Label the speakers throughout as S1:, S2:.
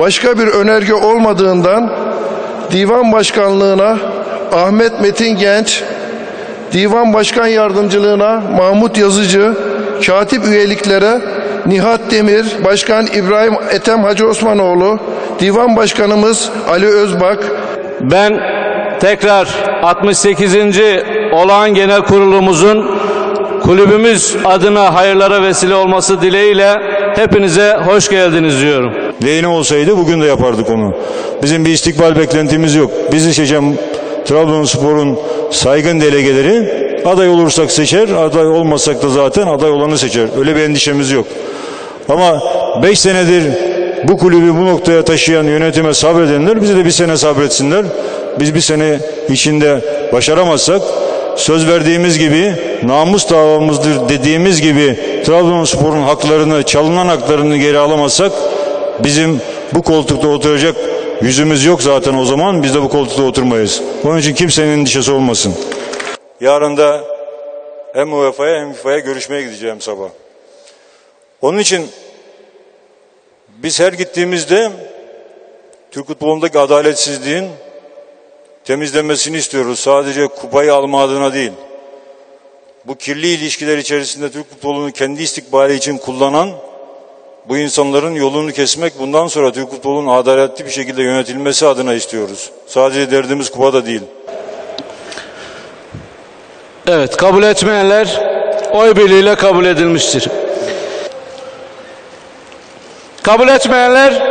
S1: başka bir önerge olmadığından divan başkanlığına Ahmet Metin Genç, divan başkan yardımcılığına Mahmut Yazıcı, katip üyeliklere Nihat Demir, Başkan İbrahim Ethem Hacı Osmanoğlu, Divan Başkanımız Ali Özbak,
S2: Ben tekrar 68. olağan genel kurulumuzun kulübümüz adına hayırlara vesile olması dileğiyle hepinize hoş geldiniz diyorum.
S3: Lehine olsaydı bugün de yapardık onu. Bizim bir istikbal beklentimiz yok. Bizi seçen Trabzonspor'un saygın delegeleri aday olursak seçer, aday olmasak da zaten aday olanı seçer. Öyle bir endişemiz yok. Ama 5 senedir bu kulübü bu noktaya taşıyan yönetime sabredenler bize de bir sene sabretsinler. Biz bir sene içinde başaramazsak söz verdiğimiz gibi namus davamızdır dediğimiz gibi Trabzonspor'un haklarını, çalınan haklarını geri alamazsak bizim bu koltukta oturacak yüzümüz yok zaten o zaman biz de bu koltukta oturmayız. Onun için kimsenin endişesi olmasın. Yarın da hem UEFA'ya hem FIFA'ya görüşmeye gideceğim sabah. Onun için biz her gittiğimizde Türk futbolundaki adaletsizliğin temizlenmesini istiyoruz. Sadece kupayı alma adına değil. Bu kirli ilişkiler içerisinde Türk futbolunu kendi istikbali için kullanan bu insanların yolunu kesmek bundan sonra Türk futbolunun adaletli bir şekilde yönetilmesi adına istiyoruz. Sadece derdimiz kupada değil.
S2: Evet kabul etmeyenler oy birliğiyle kabul edilmiştir. Kabul etmeyenler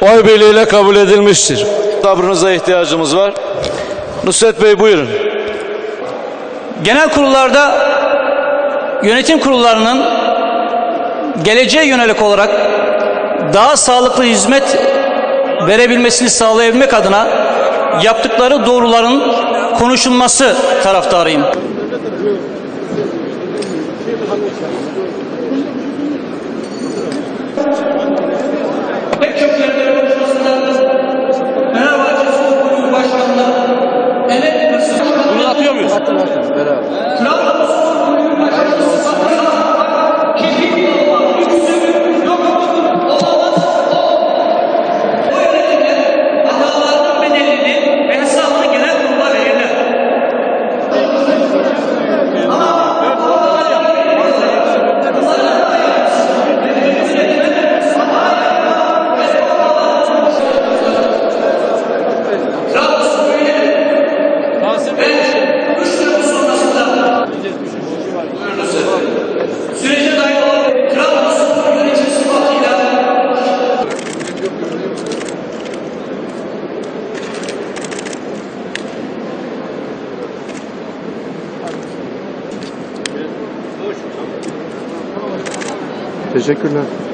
S2: oy birliğiyle kabul edilmiştir. Sabrınıza ihtiyacımız var. Nusret Bey buyurun.
S4: Genel kurullarda yönetim kurullarının geleceğe yönelik olarak daha sağlıklı hizmet verebilmesini sağlayabilmek adına yaptıkları doğruların konuşulması taraftarıyım. Pek
S1: Teşekkürler.